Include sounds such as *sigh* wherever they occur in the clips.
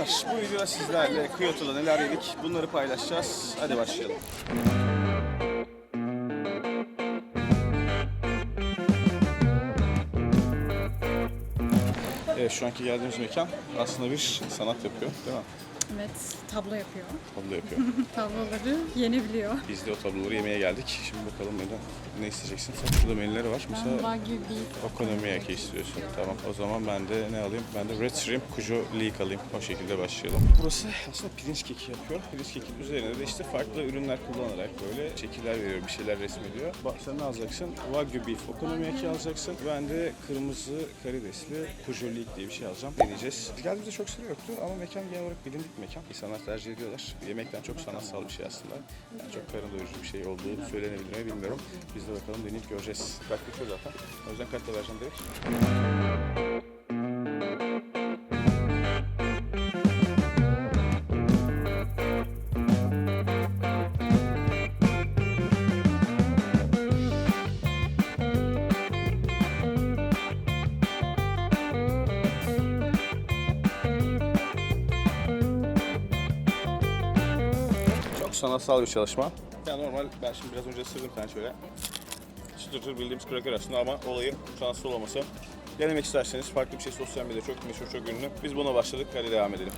arkadaşlar bu videoda sizlerle Kyoto'da neler yedik bunları paylaşacağız. Hadi başlayalım. Evet şu anki geldiğimiz mekan aslında bir sanat yapıyor değil mi? Evet, tablo yapıyor. Tablo yapıyor. *laughs* Tabloları yenebiliyor. Biz de o tabloları yemeye geldik. Şimdi bakalım menü ne isteyeceksin? Sen şurada menüleri var. Ben Mesela Wagyu beef. Okonomiyaki istiyorsun. Tamam o zaman ben de ne alayım? Ben de Red Shrimp Kujo Leek alayım. O şekilde başlayalım. Burası aslında pirinç keki yapıyor. Pirinç kekin üzerine de işte farklı ürünler kullanarak böyle şekiller veriyor, bir şeyler resmediyor. Bak sen ne alacaksın? Wagyu Beef Okonomiyaki alacaksın. Ben de kırmızı karidesli Kujo Leek diye bir şey alacağım. Deneyeceğiz. Geldiğimizde çok sıra yoktu ama mekan genel olarak bilindik bir mekan. İnsanlar tercih ediyorlar. Yemekten çok sanatsal bir şey aslında. Yani çok karın doyurucu bir şey olduğu söylenebilir mi bilmiyorum. Biz de bakalım deneyip göreceğiz. Geçiyor zaten. O yüzden kartla vereceğim direkt. Sanatsal bir çalışma. Yani normal ben şimdi biraz önce ısırdım bir tane şöyle. Çıtır çıtır bildiğimiz kraker aslında ama olayı sanatsal olması. Denemek isterseniz farklı bir şey sosyal medyada çok meşhur çok ünlü. Biz buna başladık hadi devam edelim.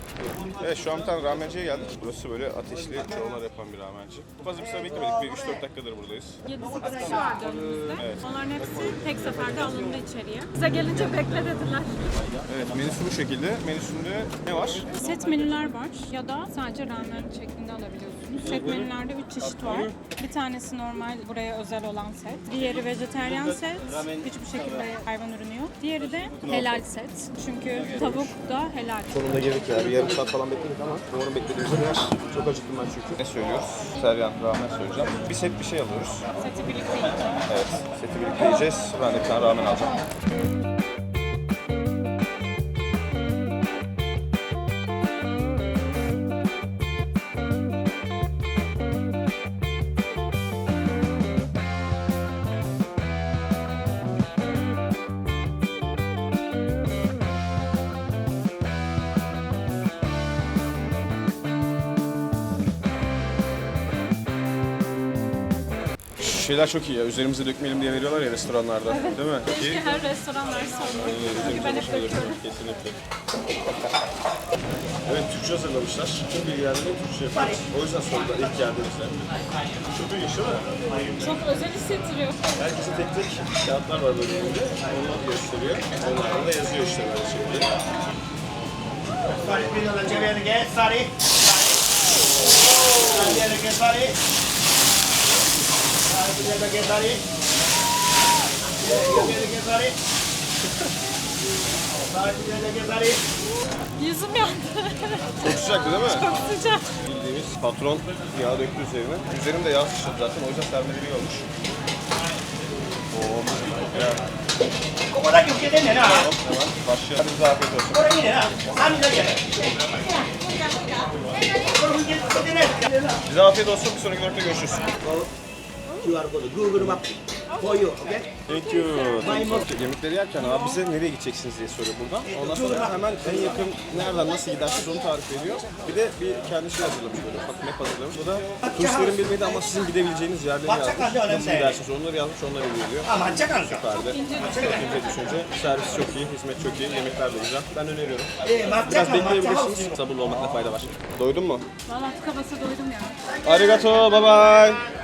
Evet şu an bir tane ramenciye geldik. Burası böyle ateşli çoğular yapan bir ramenci. Fazla bir sıra beklemedik. Bir 3-4 dakikadır buradayız. 7-8 kişi vardı önümüzde. Evet. Onların hepsi tek seferde alındı içeriye. Bize gelince bekle dediler. Evet menüsü bu şekilde. Menüsünde ne var? Set menüler var ya da sadece ramen şeklinde alabiliyorsunuz. Set menülerde 3 çeşit var. Bir tanesi normal buraya özel olan set. Diğeri vejeteryan set. Hiçbir şekilde hayvan ürünü yok. Diğeri de helal set. Çünkü tavuk da helal. Sonunda girdik ya. Bir yarım saat falan bekledik ama umarım beklediğimiz yer. Çok acıktım ben çünkü. Ne söylüyoruz? Seryan, ramen söyleyeceğim. Bir set bir şey alıyoruz. Seti birlikte yiyeceğim. Evet, seti birlikte yiyeceğiz. Ben de bir tane ramen alacağım. Şeyler çok iyi ya. Üzerimize dökmeyelim diye veriyorlar ya restoranlarda. Değil mi? Keşke her restoran verse onu. Çünkü ben hep döküyorum. Kesinlikle. Evet Türkçe hazırlamışlar. Tüm bilgilendirmeyi Türkçe yapıyoruz. O yüzden sonunda ilk geldiğimizde. Çok ilginç değil mi? Çok özel hissettiriyor. Herkese tek tek kağıtlar var böyle elinde. Onlar gösteriyor. Onlarda da yazıyor işte böyle şeyleri. Sorry, prendo la llave again, sorry. Sorry, again, sorry. Again, sorry. Sorry, prendo again, sorry. Yüzüm yandı. Çok sıcaktı değil mi? Çok sıcak. Bildiğimiz patron yağ döktü üzerine. Üzerim de yağ sıçradı zaten. O yüzden sermeleri olmuş. Oo, ya. ¿Cómo da que usted tiene, no? Tamam, başlayalım. Hadi afiyet olsun. Mira, ya. Por ahí, ¿qué tiene? Bize afiyet olsun. Bir sonraki vlogda görüşürüz. QR code, Google Map for you, okay? Thank you. Yemekleri yerken abi bize nereye gideceksiniz diye soruyor buradan. Ondan sonra hemen en yakın nereden nasıl gidersiniz onu tarif ediyor. Bir de bir kendi şey hazırlamış böyle ufak map hazırlamış. O da turistlerin bilmediği ama sizin gidebileceğiniz yerleri yazmış. Nasıl gidersiniz onları yazmış onları biliyor. Ah? Süperdi. İnce düşünce. Servis çok iyi, hizmet çok iyi, yemekler de güzel. Ben öneriyorum. Eh, Biraz bekleyebilirsiniz. Sabırlı olmakta fayda var. Doydun mu? Valla tıka basa doydum ya. Arigato, bye bye.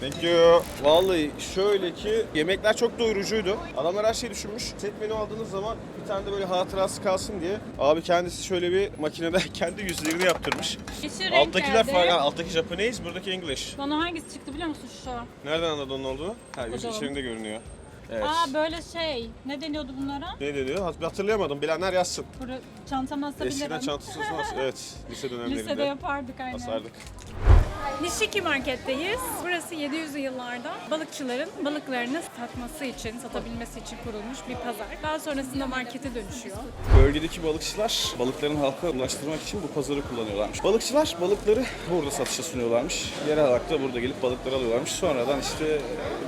Thank you. Vallahi şöyle ki yemekler çok doyurucuydu. Adamlar her şeyi düşünmüş. Set menü aldığınız zaman bir tane de böyle hatırası kalsın diye. Abi kendisi şöyle bir makinede *laughs* kendi yüzlerini yaptırmış. Yeşil Alttakiler geldi. farklı. Alttaki Japanese, buradaki English. Bana hangisi çıktı biliyor musun şu? Nereden anladın onun olduğunu? Ha, yüz Bakalım. içerisinde görünüyor. Evet. Aa böyle şey. Ne deniyordu bunlara? Ne? Hat- Hatırlayamadım. Bilenler yazsın. Bura, çantama asabilirim. Eskiden çantasız nasıl? *laughs* Evet. Lise dönemlerinde. Lisede yapardık aynen. Asardık. Nishiki marketteyiz. Burası Burası 700'lü yıllarda balıkçıların balıklarını satması için, satabilmesi için kurulmuş bir pazar. Daha sonrasında markete dönüşüyor. Bölgedeki balıkçılar balıkların halka ulaştırmak için bu pazarı kullanıyorlarmış. Balıkçılar balıkları burada satışa sunuyorlarmış. Yerel halk da burada gelip balıkları alıyorlarmış. Sonradan işte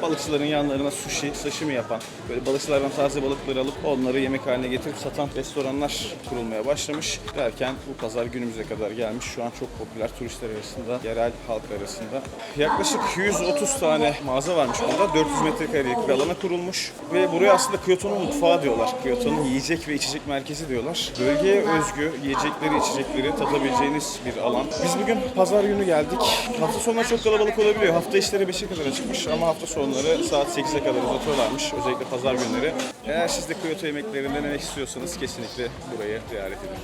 balıkçıların yanlarına sushi, sashimi yapan, böyle balıkçılardan taze balıkları alıp onları yemek haline getirip satan restoranlar kurulmaya başlamış. Derken bu pazar günümüze kadar gelmiş. Şu an çok popüler turistler arasında, yerel halk arasında. Yaklaşık 130 tane mağaza varmış burada. 400 metrekarelik bir alana kurulmuş. Ve buraya aslında Kyoto'nun mutfağı diyorlar. Kyoto'nun yiyecek ve içecek merkezi diyorlar. Bölgeye özgü yiyecekleri, içecekleri tadabileceğiniz bir alan. Biz bugün pazar günü geldik. Hafta sonları çok kalabalık olabiliyor. Hafta işleri 5'e kadar açıkmış ama hafta sonları saat 8'e kadar uzatıyorlarmış. Özellikle pazar günleri. Eğer siz de Kyoto yemeklerini denemek istiyorsanız kesinlikle burayı ziyaret edin.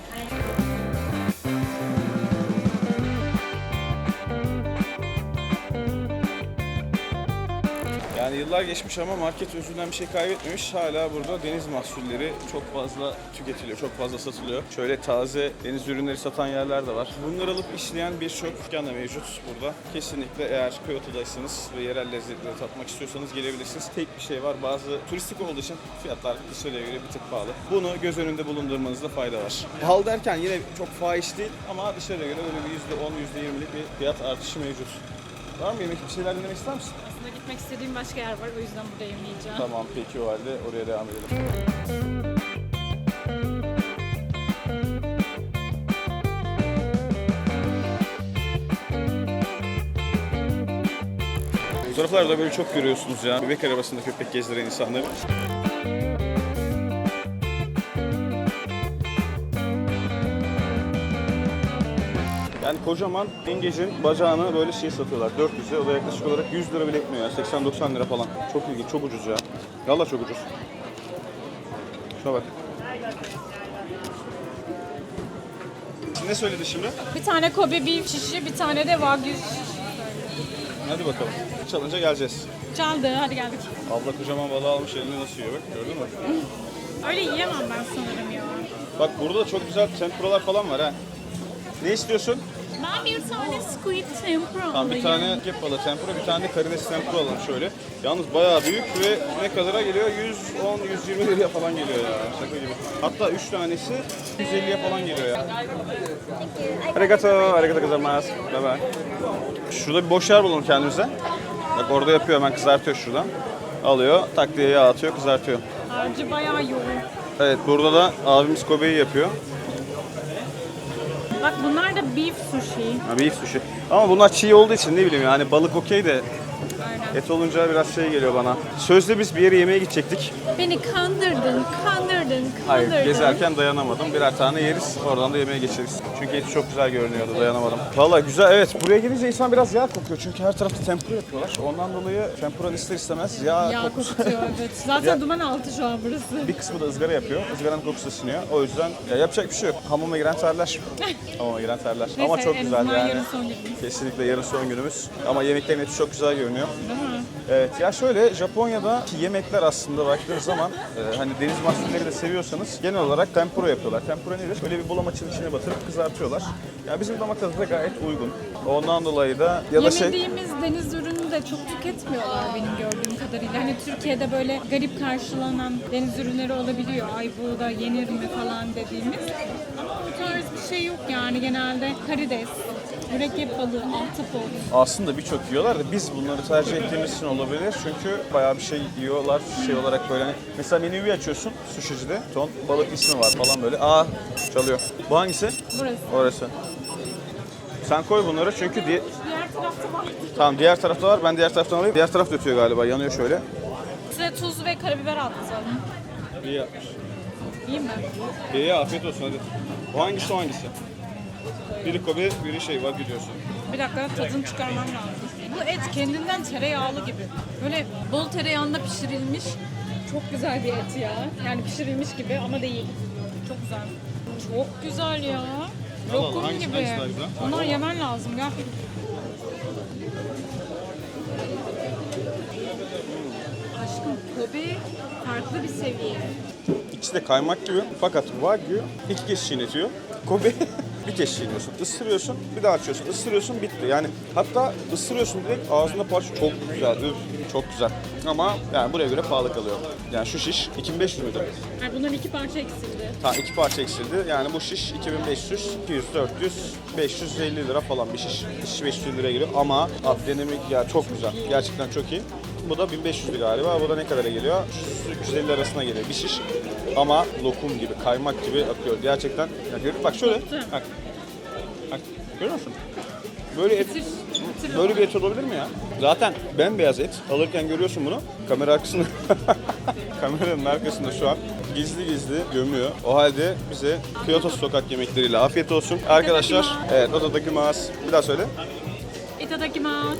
Yıllar geçmiş ama market özünden bir şey kaybetmemiş. Hala burada deniz mahsulleri çok fazla tüketiliyor, çok fazla satılıyor. Şöyle taze deniz ürünleri satan yerler de var. Bunları alıp işleyen birçok dükkan da mevcut burada. Kesinlikle eğer Kyoto'daysanız ve yerel lezzetleri tatmak istiyorsanız gelebilirsiniz. Tek bir şey var, bazı turistik olduğu için fiyatlar dışarıya göre bir tık pahalı. Bunu göz önünde bulundurmanızda fayda var. Pahalı derken yine çok fahiş değil ama dışarıya göre böyle bir %10, %20'lik bir fiyat artışı mevcut. Var mı yemek bir şeyler denemek ister misin? Gitmek istediğim başka yer var. O yüzden burada yemeyeceğim. Tamam peki o halde oraya devam edelim. Fotoğraflarda böyle çok görüyorsunuz ya. Bebek arabasında köpek gezdiren insanları. Kocaman engecin bacağını böyle şey satıyorlar. 400'e o da yaklaşık olarak 100 lira bile etmiyor ya. 80-90 lira falan. Çok ilginç, çok ucuz ya. Valla çok ucuz. Şuna bak. Ne söyledi şimdi? Bir tane Kobe beef şişi, bir tane de Wagyu şişi. Hadi bakalım. Çalınca geleceğiz. Çaldı. Hadi geldik. Abla kocaman balığı almış elini nasıl yiyor bak gördün mü? *laughs* Öyle yiyemem ben sanırım ya. Bak burada da çok güzel tempuralar falan var ha. Ne istiyorsun? Ben bir tane squid tempura Tamam bir tane kep balığı tempura, bir tane de karides tempura alalım şöyle. Yalnız bayağı büyük ve ne kadara geliyor? 110-120 liraya falan geliyor ya. Şaka gibi. Hatta 3 tanesi 150'ye falan geliyor ya. Arigato, arigato gozaimasu. Bye bye. Şurada bir boş yer bulalım kendimize. Bak orada yapıyor hemen kızartıyor şuradan. Alıyor, tak diye yağ atıyor, kızartıyor. Harcı bayağı yoğun. Evet burada da abimiz Kobe'yi yapıyor. Bak bunlar da beef sushi. Ha, beef sushi. Ama bunlar çiğ olduğu için ne bileyim yani balık okey de Aynen. et olunca biraz şey geliyor bana. Sözde biz bir yere yemeğe gidecektik. Beni kandırdın, kandırdın, Hayır kandırdın. gezerken dayanamadım. Birer tane yeriz oradan da yemeğe geçeriz. Çünkü eti çok güzel görünüyordu dayanamadım. Valla güzel evet buraya gelince insan biraz yağ kokuyor. Çünkü her tarafta tempura yapıyorlar. Ondan dolayı tempura ister istemez yağ, Yağ kokusu. kokutuyor evet. *laughs* Zaten Ya- duman altı şu an burası. Bir kısmı da ızgara yapıyor. Izgaranın kokusu siniyor. O yüzden ya yapacak bir şey yok. Hamama giren terler. *laughs* Hamama giren terler. Ama Neyse, çok en güzel azından yani. yarın son günümüz. Kesinlikle yarın son günümüz. Ama yemeklerin eti çok güzel görünüyor. Evet ya şöyle Japonya'da yemekler aslında baktığınız zaman e, hani deniz mahsulleri de seviyorsanız genel olarak tempura yapıyorlar. Tempura nedir? Böyle bir bulamaçın içine batırıp kızartıyorlar. Ya bizim damak tadına gayet uygun. Ondan dolayı da ya da şey Yemediğimiz deniz ürünü de çok tüketmiyorlar benim gördüğüm kadarıyla. Hani Türkiye'de böyle garip karşılanan deniz ürünleri olabiliyor. Ay bu da yenir mi falan dediğimiz. Ama bu tarz bir şey yok yani. Genelde karides, mürekkep balığı, ahtapot. aslında birçok yiyorlar da biz bunları tercih ettiğimiz için olabilir. Çünkü bayağı bir şey yiyorlar şey olarak böyle hani mesela menüyü bir açıyorsun sushi'cide ton balık ismi var falan böyle. Aa çalıyor. Bu hangisi? Burası. Orası. Sen koy bunları çünkü di- Diğer tarafta var. tamam diğer tarafta var. Ben diğer taraftan alayım. Diğer taraf da ötüyor galiba. Yanıyor şöyle. Size tuz ve karabiber atacağım. İyi yapmış. İyi mi? İyi afiyet olsun hadi. O hangisi o hangisi? Biri Kobe, biri şey var gidiyorsun. Bir dakika tadını çıkarmam lazım. Bu et kendinden tereyağlı gibi. Böyle bol tereyağında pişirilmiş. Çok güzel bir et ya. Yani pişirilmiş gibi ama değil. Çok güzel. Çok güzel ya. Lokum hangisi- gibi. hangisi daha güzel? Ondan yemen lazım ya. Aşkım Kobe farklı bir seviye. İkisi de kaymak gibi fakat Wagyu iki kez çiğnetiyor. Kobe *laughs* bir kez çiğniyorsun. Isırıyorsun, bir daha açıyorsun. Isırıyorsun, bitti. Yani hatta ısırıyorsun direkt ağzında parça çok güzel. Üf, çok güzel. Ama yani buraya göre pahalı kalıyor. Yani şu şiş 2500 müydü? Yani bunların iki parça eksildi. Ha iki parça eksildi. Yani bu şiş 2500, 200, 400, 550 lira falan bir şiş. Şiş 500 liraya geliyor ama adrenamik ya çok güzel. Gerçekten çok iyi. Bu da 1500'lü galiba. Bu da ne kadara geliyor? 350 arasına geliyor bir şiş. Ama lokum gibi, kaymak gibi akıyor. Gerçekten. Ya bak şöyle. Bak. Bak. Görüyor musun? Böyle et, böyle bir et olabilir mi ya? Zaten bembeyaz et. Alırken görüyorsun bunu. Kamera arkasında *laughs* kameranın arkasında şu an gizli gizli gömüyor. O halde bize Kyoto sokak yemekleriyle afiyet olsun. Arkadaşlar, evet odadaki mağaz. Bir daha söyle. Itadakimasu.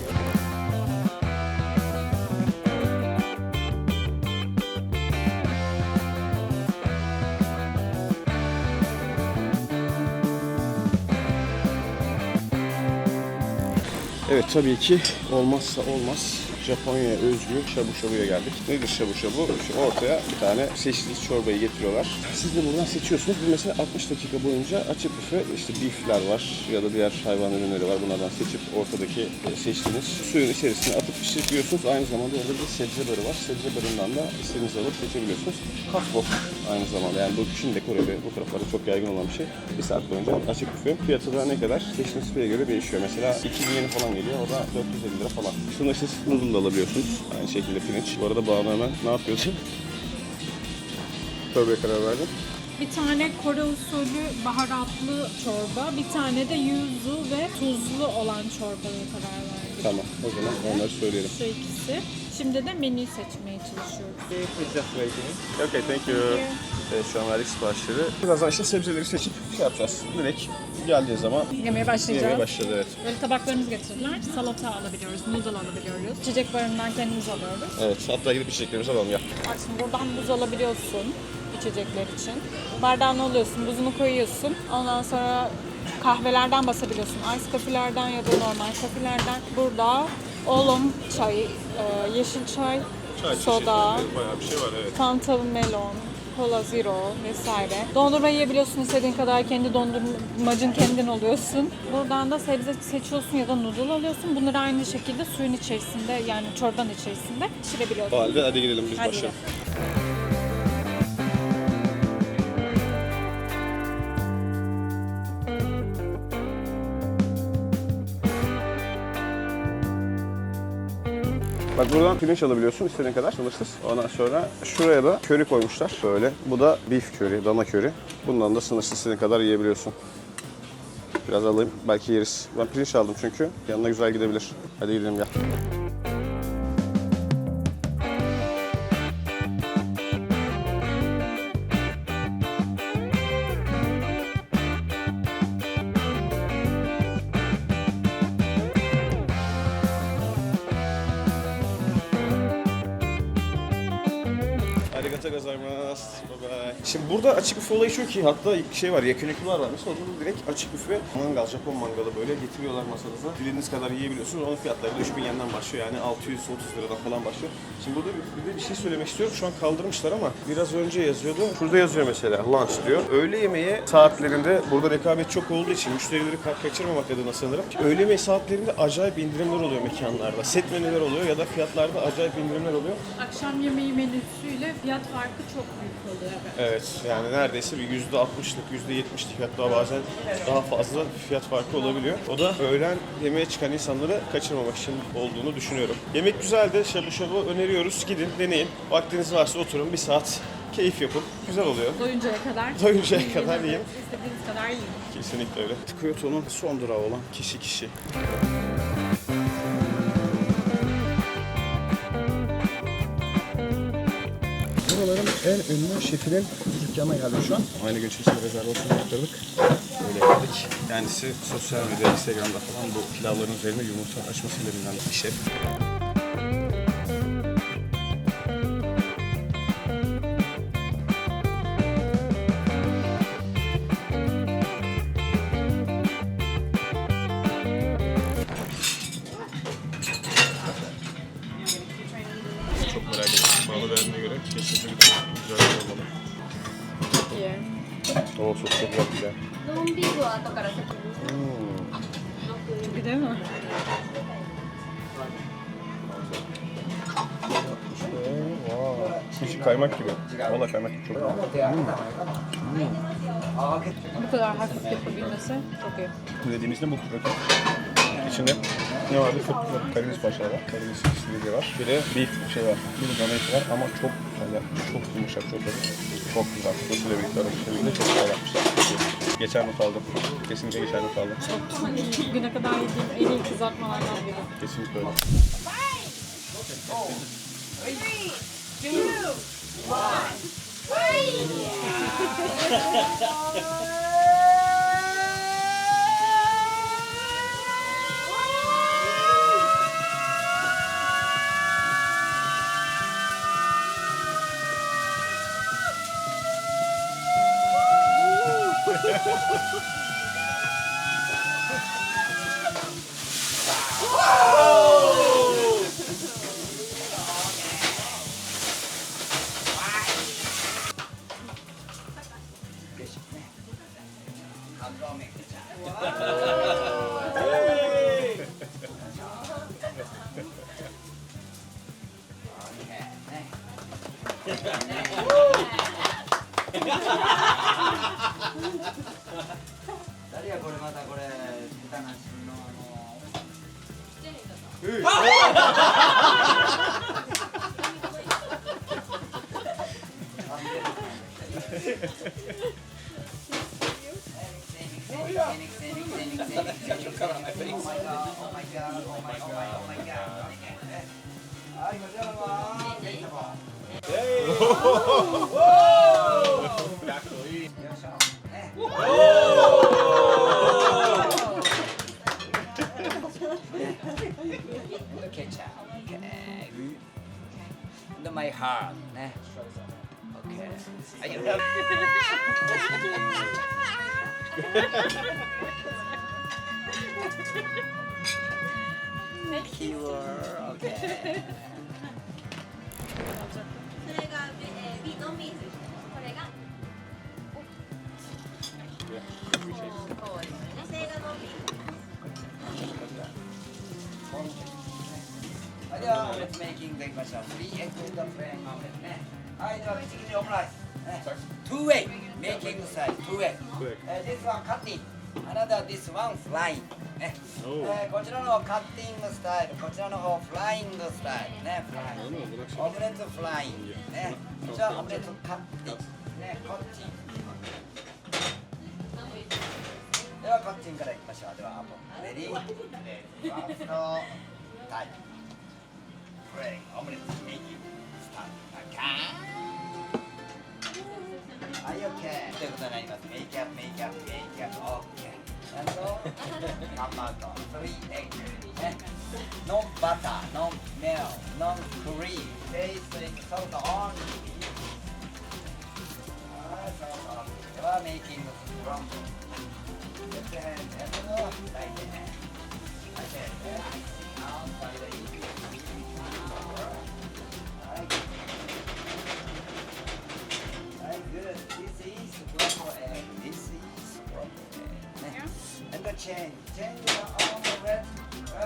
Evet tabii ki olmazsa olmaz Japonya özgü şabu şabuya geldik. Nedir şabu şabu? Şu ortaya bir tane seçtiğiniz çorbayı getiriyorlar. Siz de buradan seçiyorsunuz. Bu mesela 60 dakika boyunca açık büfe işte beefler var ya da diğer hayvan ürünleri var. Bunlardan seçip ortadaki e, seçtiğiniz suyun içerisine atıp pişirip yiyorsunuz. Aynı zamanda orada bir sebze barı var. Sebze barından da istediğinizi alıp seçebiliyorsunuz. Katbok aynı zamanda yani bu Çin de Kore'de bu taraflarda çok yaygın olan bir şey. Bir saat boyunca açık büfe. Fiyatı da ne kadar? Seçtiğiniz büfeye göre değişiyor. Mesela 2000 yeni falan geliyor. O da 450 lira falan. Sınırsız noodle da alabiliyorsunuz. Aynı şekilde pirinç. Bu arada Banu hemen ne yapıyorsun? Çorbaya karar verdim. Bir tane Kore usulü baharatlı çorba, bir tane de yuzu ve tuzlu olan çorbaya karar verdik. Tamam. O zaman onları söyleyelim. Şu ikisi. Şimdi de menü seçmeye çalışıyoruz. Okay, thank you. Evet, şu an verdik siparişleri. Birazdan işte sebzeleri seçip şey yapacağız. Direkt geldiği zaman Yemeye başlayacağız. yemeğe başladı evet. Böyle tabaklarımızı getirdiler. Salata alabiliyoruz, noodle alabiliyoruz. İçecek barından kendimiz alıyoruz. Evet, hatta gidip içeceklerimizi alalım ya. Bak şimdi buradan buz alabiliyorsun içecekler için. Bardağını alıyorsun, buzunu koyuyorsun. Ondan sonra kahvelerden basabiliyorsun. Ice coffee'lerden ya da normal coffee'lerden. Burada oolong çay, e, yeşil çay, soda, bayağı bir şey var evet. Fanta melon, Cola Zero vesaire. Dondurma yiyebiliyorsun istediğin kadar. Kendi dondurmacın kendin oluyorsun. Buradan da sebze seçiyorsun ya da noodle alıyorsun. Bunları aynı şekilde suyun içerisinde yani çorbanın içerisinde pişirebiliyorsun. Hadi gidelim biz Hadi başlayalım. Bak buradan pirinç alabiliyorsun istediğin kadar sınırsız. Ondan sonra şuraya da köri koymuşlar böyle. Bu da beef köri, dana köri. Bundan da sınırsız istediğin kadar yiyebiliyorsun. Biraz alayım belki yeriz. Ben pirinç aldım çünkü yanına güzel gidebilir. Hadi gidelim gel. Büfe olayı çok iyi. Hatta şey var, yakınlıklar var. Mesela burada direkt açık büfe mangal, Japon mangalı böyle getiriyorlar masanıza. Dilediğiniz kadar yiyebiliyorsunuz. Onun fiyatları da 3000 yenden başlıyor. Yani 630 liradan falan başlıyor. Şimdi burada bir, bir de bir şey söylemek istiyorum. Şu an kaldırmışlar ama biraz önce yazıyordu. Şurada yazıyor mesela lunch diyor. Öğle yemeği saatlerinde burada rekabet çok olduğu için müşterileri ka- kaçırmamak adına sanırım. Öğle yemeği saatlerinde acayip indirimler oluyor mekanlarda. Set menüler oluyor ya da fiyatlarda acayip indirimler oluyor. Akşam yemeği menüsüyle fiyat farkı çok büyük oluyor. Evet yani neredeyse bir yüzde altmışlık, yüzde yetmişlik hatta bazen daha fazla fiyat farkı olabiliyor. O da öğlen yemeğe çıkan insanları kaçırmamak için olduğunu düşünüyorum. Yemek güzeldi, şabu şabu öneriyoruz. Gidin, deneyin. Vaktiniz varsa oturun bir saat keyif yapın. Güzel oluyor. Doyuncaya kadar. Doyuncaya kadar yiyin. İstediğiniz kadar yiyin. Kesinlikle öyle. Kyoto'nun son durağı olan kişi kişi. Buraların en ünlü şefinin dükkanına geldim şu an. Aynı gün içerisinde rezervasyon yaptırdık. Böyle geldik. Kendisi sosyal medya, Instagram'da falan bu pilavların üzerine yumurta açmasıyla bilinen bir şef. ノンビーフは後から先に Çok iyi değil mi? İçi kaymak gibi. Valla kaymak gibi çok güzel. Bu kadar hafif yapabilmesi çok iyi. Dediğimizde bu kroket. İçinde ne vardı? Fırtına, Karadeniz parçaları var. Karadeniz istiridye var. Bir de beef şey var. Bir de dana eti var ama çok güzel yapmış. Çok yumuşak, çok hafif. Çok güzel. Sosuyla birlikte aramışlar. Bir de çok güzel yapmışlar. Çok iyi. Geçen not aldım. Kesinlikle geçen not aldım. Güne kadar yediğim en iyi kızartmalardan biri. Kesinlikle öyle. *laughs* 誰いこれまたこれたなのあのあ、Look. Okay. My heart. ne? Okay. You okay. えー、ビノンビーフこれがそうですねそれがノンビーフ はい、では、オムレツメイキングでいきましょう。3 egg with the plain omelet ね。はい、では、次にオムライス。ね、2 egg making size 2 egg。 Two egg. えー this one cutting。 Another this one flying。ね。えーこちらのカッティングスタイル、こちらの方フライングスタイルね。フライング。オムレツフライング。ね。こちらオムレツカッティング。ね、こっち。では、こっちからいきましょう。では、レディー。ファーストタイム。プレイオムレツメイキングスタートカーはい、オッケーということになります。メイキャップ、メイキャップ、メイキャップ、オッケー。あと、*laughs* ハンバーガー、3エッグ、ね。ノンバター、ノンメル、ノンクリーム、テイストインソルトオンリー。はい、そうそう。では、メイキングフロント。Lift your hand, hand to the right hand. Right hand, yeah. Outside the ear. Alright. change. Change on the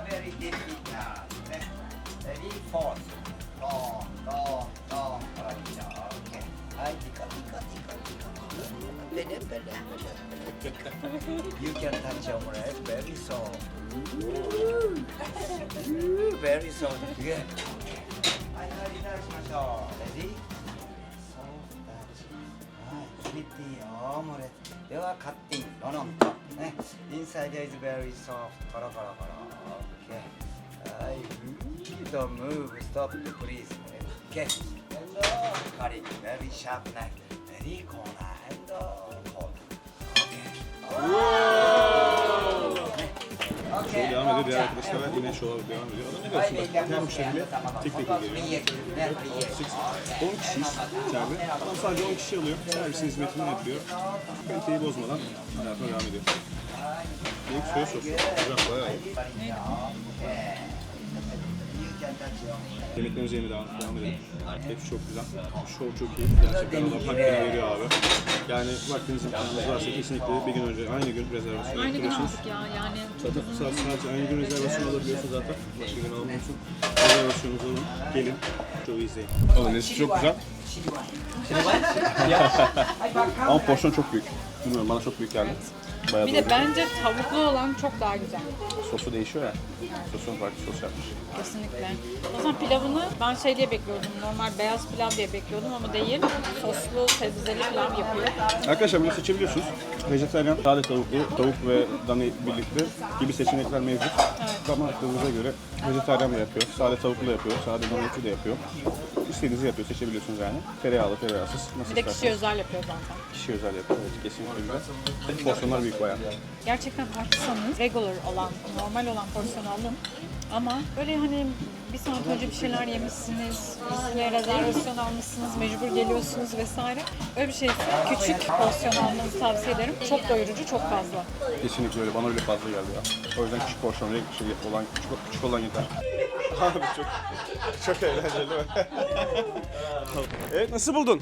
very difficult. Very force. Long, long, long. Okay. I. You can touch your breath very soft. very soft. Yeah. I touch my soul. Ready? Soft touch. Right. With omelette. ではカッティングロノンとね。インサイドイズベリーソフトコロコロコロ。オッケーはい。ウィードムーブストッププリーズオッケーエンド。カリーベリーシャープナイフベリーコーナーエンド。コーナーオッケー。Ediyor. Diğer arkadaşlara yine şova devam ediyor. Adam ne diyorsun bak. Her müşteriyle tek tek geliyor. 10 kişiyiz içeride. Adam sadece 10 kişi alıyor. Servisin hizmetini yapıyor. Kaliteyi bozmadan hayatına devam ediyor. Büyük soya sosu. Güzel bayağı iyi. Yemeklerimizi yemeye devam, devam edelim. Hepsi çok güzel. Show çok iyi. Gerçekten Allah hakkını veriyor abi. Yani vaktiniz imkanınız varsa kesinlikle bir gün önce aynı gün rezervasyon Aynı gün yaptırıyorsunuz. aldık ya yani. Zaten sadece, sadece aynı gün rezervasyon alabiliyorsun zaten. Başka gün alamıyorsun. Rezervasyonunuzu alın. Gelin. Çok izleyin. Oğlum lezzeti çok güzel. Ama porsiyon çok büyük. Bilmiyorum bana çok büyük geldi. Bayağı Bir doyurucu. de bence tavuklu olan çok daha güzel. Sosu değişiyor ya. Sosun farklı sos yapmış. Kesinlikle. O zaman pilavını ben şey diye bekliyordum. Normal beyaz pilav diye bekliyordum ama değil. Soslu, sebzeli pilav yapıyor. Arkadaşlar bunu seçebiliyorsunuz. Vejetaryen, sade tavuklu, tavuk ve dana birlikte gibi seçenekler mevcut. Damak aklınıza göre vejetaryen de yapıyor, sade tavuklu da yapıyor, sade dana eti de yapıyor. İstediğinizi yapıyor, seçebiliyorsunuz yani. Tereyağlı, tereyağsız, nasıl Bir de kişi özel yapıyor zaten. Kişi özel yapıyor, evet kesinlikle güzel. Porsiyonlar büyük bayağı. Gerçekten açsanız regular olan, normal olan porsiyonu alın. Ama böyle hani bir saat önce bir şeyler yemişsiniz, üstüne rezervasyon almışsınız, mecbur geliyorsunuz vesaire. Öyle bir şeyse küçük porsiyon almanızı tavsiye ederim. Çok doyurucu, çok fazla. Kesinlikle öyle, bana öyle fazla geldi ya. O yüzden küçük porsiyonlu şey olan, küçük, küçük olan yeter. Abi çok, çok eğlenceli değil mi? evet, nasıl buldun?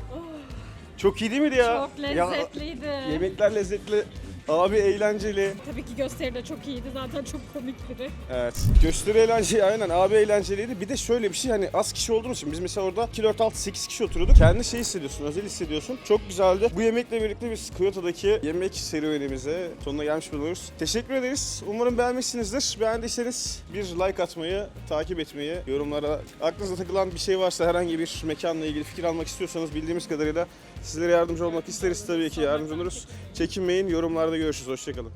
Çok iyi değil miydi ya? Çok Ya, lezzetliydi. Yemekler lezzetli. Abi eğlenceli. Tabii ki gösteri de çok iyiydi. Zaten çok komik biri. Evet. Gösteri eğlenceli aynen abi eğlenceliydi. Bir de şöyle bir şey hani az kişi olduğumuz için biz mesela orada 2 4 6 8 kişi oturuyorduk. Kendi şey hissediyorsun, özel hissediyorsun. Çok güzeldi. Bu yemekle birlikte biz Kyoto'daki yemek serüvenimize sonuna gelmiş bulunuyoruz. Teşekkür ederiz. Umarım beğenmişsinizdir. Beğendiyseniz bir like atmayı, takip etmeyi, yorumlara aklınıza takılan bir şey varsa herhangi bir mekanla ilgili fikir almak istiyorsanız bildiğimiz kadarıyla sizlere yardımcı olmak isteriz tabii ki yardımcı oluruz. Çekinmeyin. Yorumlarda görüşürüz. Hoşçakalın.